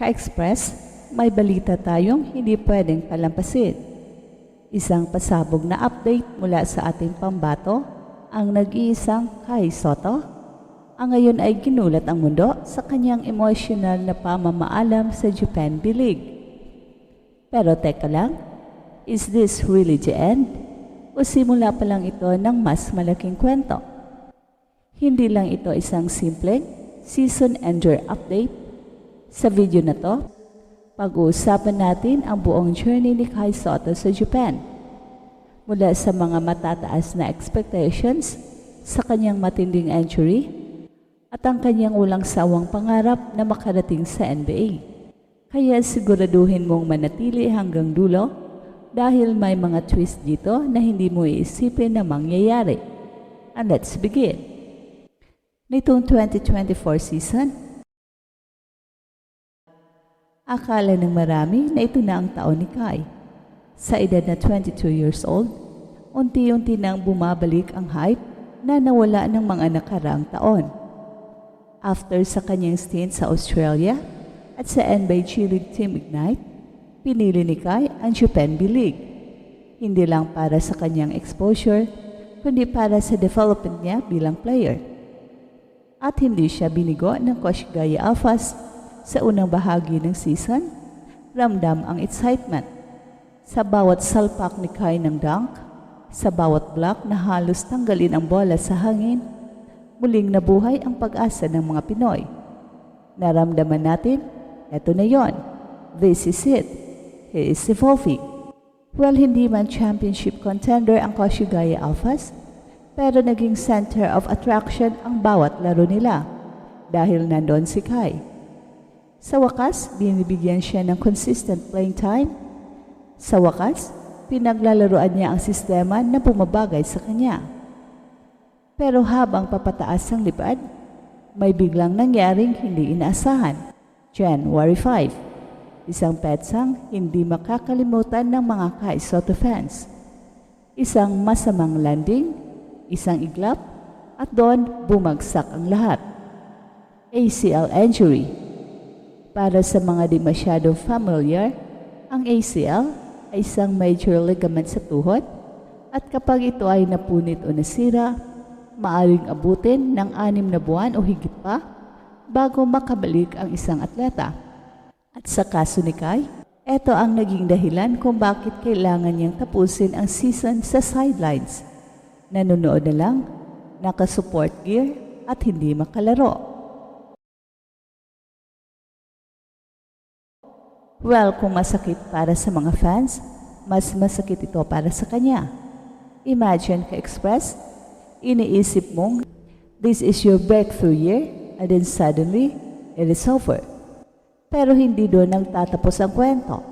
Ka-Express, may balita tayong hindi pwedeng palampasin. Isang pasabog na update mula sa ating pambato, ang nag-iisang Kai Soto, ang ngayon ay ginulat ang mundo sa kanyang emotional na pamamaalam sa Japan B-League. Pero teka lang, is this really the end? O simula pa lang ito ng mas malaking kwento? Hindi lang ito isang simpleng season ender update. Sa video na to, pag-uusapan natin ang buong journey ni Kai Soto sa Japan. Mula sa mga matataas na expectations sa kanyang matinding entry at ang kanyang walang sawang pangarap na makarating sa NBA. Kaya siguraduhin mong manatili hanggang dulo dahil may mga twist dito na hindi mo iisipin na mangyayari. And let's begin. Nitong 2024 season, akala ng marami na ito na ang taon ni Kai. Sa edad na 22 years old, unti-unti nang bumabalik ang hype na nawala ng mga nakaraang taon. After sa kanyang stint sa Australia at sa NBA G League Team Ignite, pinili ni Kai ang Japan B-League. Hindi lang para sa kanyang exposure, kundi para sa development niya bilang player. At hindi siya binigo ng Coach Gaya Alphas sa unang bahagi ng season, ramdam ang excitement. Sa bawat salpak ni Kai ng dunk, sa bawat block na halos tanggalin ang bola sa hangin, muling nabuhay ang pag-asa ng mga Pinoy. Naramdaman natin, eto na yon. This is it. He is evolving. Well, hindi man championship contender ang Koshigaya Alphas, pero naging center of attraction ang bawat laro nila dahil nandun si Kai. Sa wakas, binibigyan siya ng consistent playing time. Sa wakas, pinaglalaroan niya ang sistema na bumabagay sa kanya. Pero habang papataas ang lipad, may biglang nangyaring hindi inaasahan. January 5 isang petsang hindi makakalimutan ng mga Kaisoto fans. Isang masamang landing, isang iglap, at doon bumagsak ang lahat. ACL injury. Para sa mga di masyadong familiar, ang ACL ay isang major ligament sa tuhod at kapag ito ay napunit o nasira, maaring abutin ng anim na buwan o higit pa bago makabalik ang isang atleta. At sa kaso ni Kai, ito ang naging dahilan kung bakit kailangan niyang tapusin ang season sa sidelines. Nanonood na lang, naka-support gear at hindi makalaro. Well, kung masakit para sa mga fans, mas masakit ito para sa kanya. Imagine ka-express, iniisip mong, this is your breakthrough year, and then suddenly, it is over. Pero hindi doon ang tatapos ang kwento.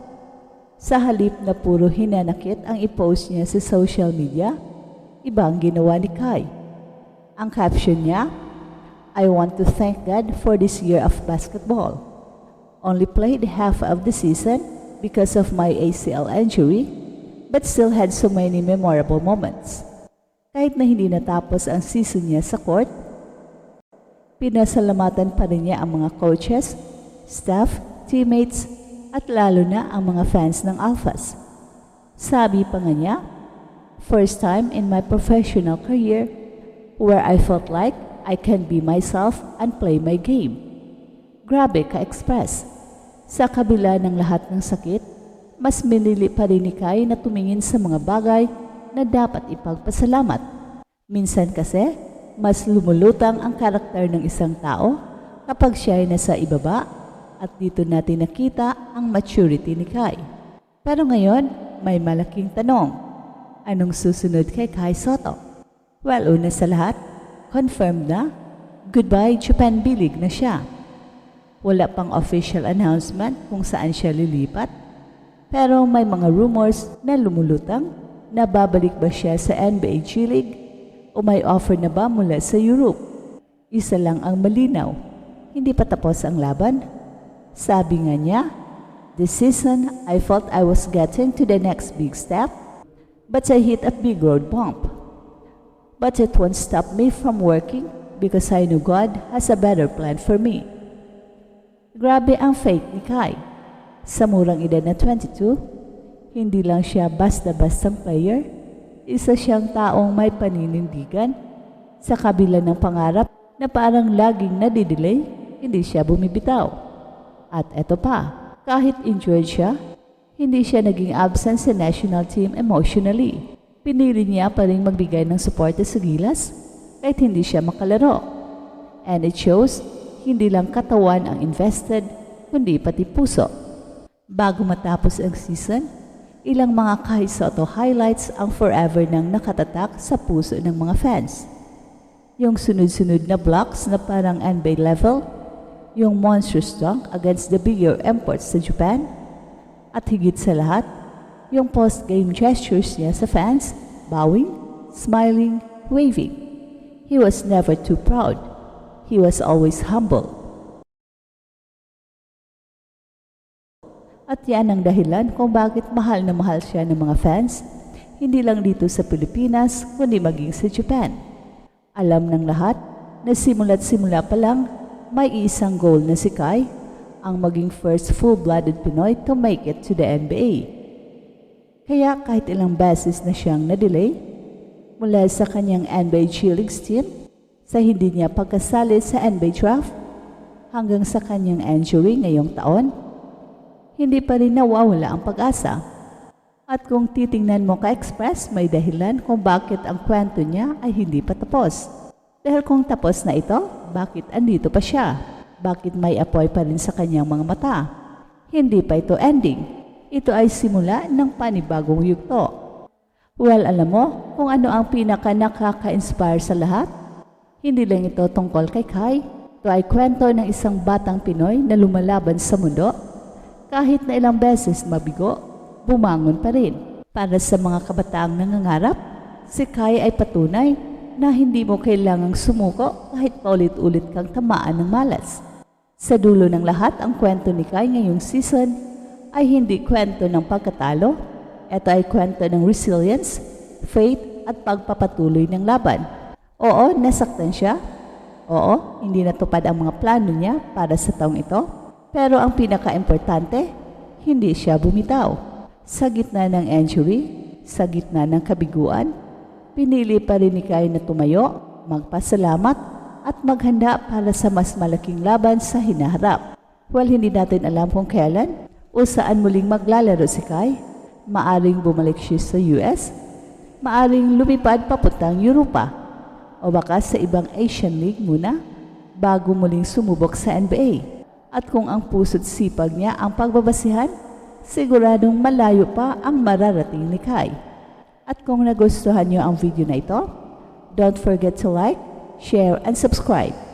Sa halip na puro hinanakit ang i-post niya sa social media, ibang ginawa ni Kai. Ang caption niya, I want to thank God for this year of basketball. Only played half of the season because of my ACL injury, but still had so many memorable moments. Kahit na hindi natapos ang season niya sa court, pinasalamatan pa rin niya ang mga coaches, staff, teammates, at lalo na ang mga fans ng Alphas. Sabi pa nga niya, first time in my professional career where I felt like I can be myself and play my game. Grabe ka-express. Sa kabila ng lahat ng sakit, mas minili pa rin ni Kai na tumingin sa mga bagay na dapat ipagpasalamat. Minsan kasi, mas lumulutang ang karakter ng isang tao kapag siya ay nasa ibaba at dito natin nakita ang maturity ni Kai. Pero ngayon, may malaking tanong. Anong susunod kay Kai Soto? Well, una sa lahat, confirmed na, goodbye Japan B-League na siya. Wala pang official announcement kung saan siya lilipat. Pero may mga rumors na lumulutang na babalik ba siya sa NBA G League o may offer na ba mula sa Europe. Isa lang ang malinaw, hindi pa tapos ang laban. Sabi nga niya, This season, I felt I was getting to the next big step, but I hit a big road bump. But it won't stop me from working because I know God has a better plan for me. Grabe ang fake ni Kai. Sa murang edad na 22, hindi lang siya basta-bastang player, isa siyang taong may paninindigan sa kabila ng pangarap na parang laging nadidelay, hindi siya bumibitaw. At eto pa, kahit injured siya, hindi siya naging absent sa national team emotionally. Pinili niya pa rin magbigay ng suporta sa gilas kahit hindi siya makalaro. And it shows, hindi lang katawan ang invested, kundi pati puso. Bago matapos ang season, ilang mga Kai Soto highlights ang forever nang nakatatak sa puso ng mga fans. Yung sunod-sunod na blocks na parang NBA level, yung monstrous dunk against the bigger imports sa Japan, at higit sa lahat, yung post-game gestures niya sa fans, bowing, smiling, waving. He was never too proud. He was always humble. At yan ang dahilan kung bakit mahal na mahal siya ng mga fans, hindi lang dito sa Pilipinas, kundi maging sa Japan. Alam ng lahat na simula't simula pa lang, may isang goal na si Kai, ang maging first full-blooded Pinoy to make it to the NBA. Kaya kahit ilang beses na siyang na-delay, mula sa kanyang NBA G-League team, sa hindi niya pagkasali sa NBA draft, hanggang sa kanyang injury ngayong taon, hindi pa rin nawawala ang pag-asa. At kung titingnan mo ka-express, may dahilan kung bakit ang kwento niya ay hindi pa tapos. Dahil kung tapos na ito, bakit andito pa siya? Bakit may apoy pa rin sa kanyang mga mata? Hindi pa ito ending. Ito ay simula ng panibagong yugto. Well, alam mo kung ano ang pinaka nakaka-inspire sa lahat? Hindi lang ito tungkol kay Kai. Ito ay kwento ng isang batang Pinoy na lumalaban sa mundo. Kahit na ilang beses mabigo, bumangon pa rin. Para sa mga kabataang nangangarap, si Kai ay patunay na hindi mo kailangang sumuko kahit paulit-ulit kang tamaan ng malas. Sa dulo ng lahat, ang kwento ni Kai ngayong season ay hindi kwento ng pagkatalo. Ito ay kwento ng resilience, faith, at pagpapatuloy ng laban. Oo, nasaktan siya. Oo, hindi natupad ang mga plano niya para sa taong ito. Pero ang pinaka-importante, hindi siya bumitaw. Sa gitna ng injury, sa gitna ng kabiguan, pinili pa rin ni Kai na tumayo, magpasalamat, at maghanda para sa mas malaking laban sa hinaharap. Well, hindi natin alam kung kailan o saan muling maglalaro si Kai. Maaring bumalik siya sa US, maaring lumipad papuntang Europa, o baka sa ibang Asian League muna bago muling sumubok sa NBA. At kung ang puso't sipag niya ang pagbabasihan, siguradong malayo pa ang mararating ni Kai. At kung nagustuhan niyo ang video na ito, don't forget to like, share, and subscribe.